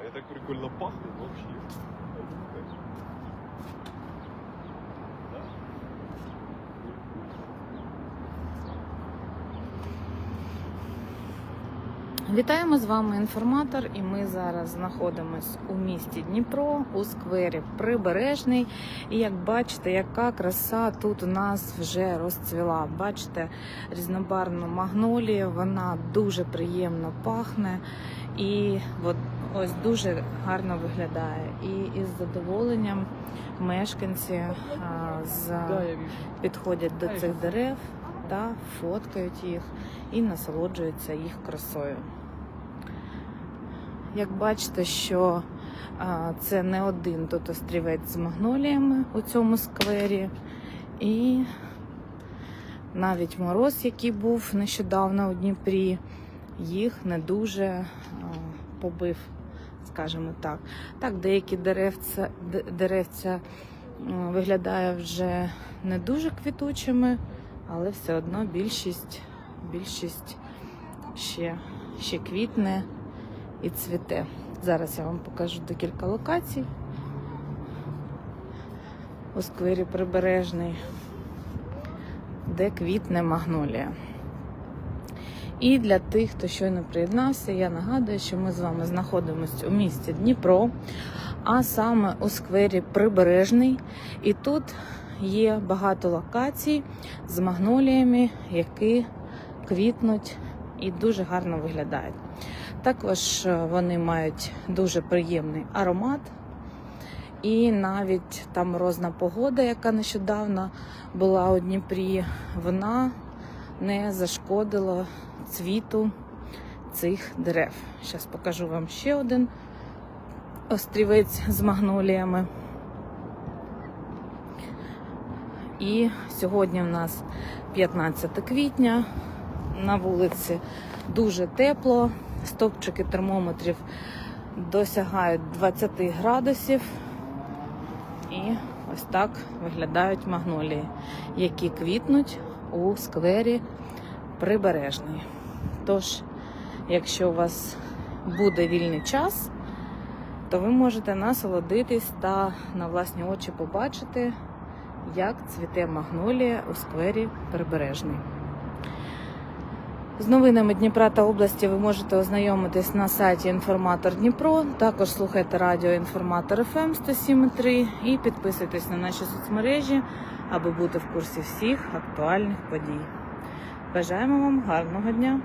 А я так прикольно пахну вообще. Вітаємо з вами інформатор, і ми зараз знаходимось у місті Дніпро у сквері Прибережний. І як бачите, яка краса тут у нас вже розцвіла. Бачите різнобарвну магнолію, вона дуже приємно пахне і от ось дуже гарно виглядає. І із задоволенням мешканці а, з підходять до цих дерев та фоткають їх і насолоджуються їх красою. Як бачите, що це не один тут острівець з магноліями у цьому сквері, і навіть мороз, який був нещодавно у Дніпрі, їх не дуже побив, скажімо так. Так, деякі деревця, деревця виглядає вже не дуже квітучими, але все одно більшість, більшість ще, ще квітне і цвіте. Зараз я вам покажу декілька локацій у сквері Прибережний, де квітне магнолія. І для тих, хто щойно приєднався, я нагадую, що ми з вами знаходимося у місті Дніпро, а саме у сквері Прибережний. І тут є багато локацій з магноліями, які квітнуть і дуже гарно виглядають. Також е, вони мають дуже приємний аромат. І навіть та морозна погода, яка нещодавно була у Дніпрі, вона не зашкодила цвіту цих дерев. Зараз покажу вам ще один острівець з магноліями. І сьогодні в нас 15 квітня. На вулиці дуже тепло. Стопчики термометрів досягають 20 градусів. І ось так виглядають магнолії, які квітнуть у сквері Прибережний. Тож, якщо у вас буде вільний час, то ви можете насолодитись та на власні очі побачити, як цвіте магнолія у сквері Прибережний. З новинами Дніпра та області ви можете ознайомитись на сайті Інформатор Дніпро. Також слухайте радіо Інформатор ФМ 107.3 і підписуйтесь на наші соцмережі, аби бути в курсі всіх актуальних подій. Бажаємо вам гарного дня!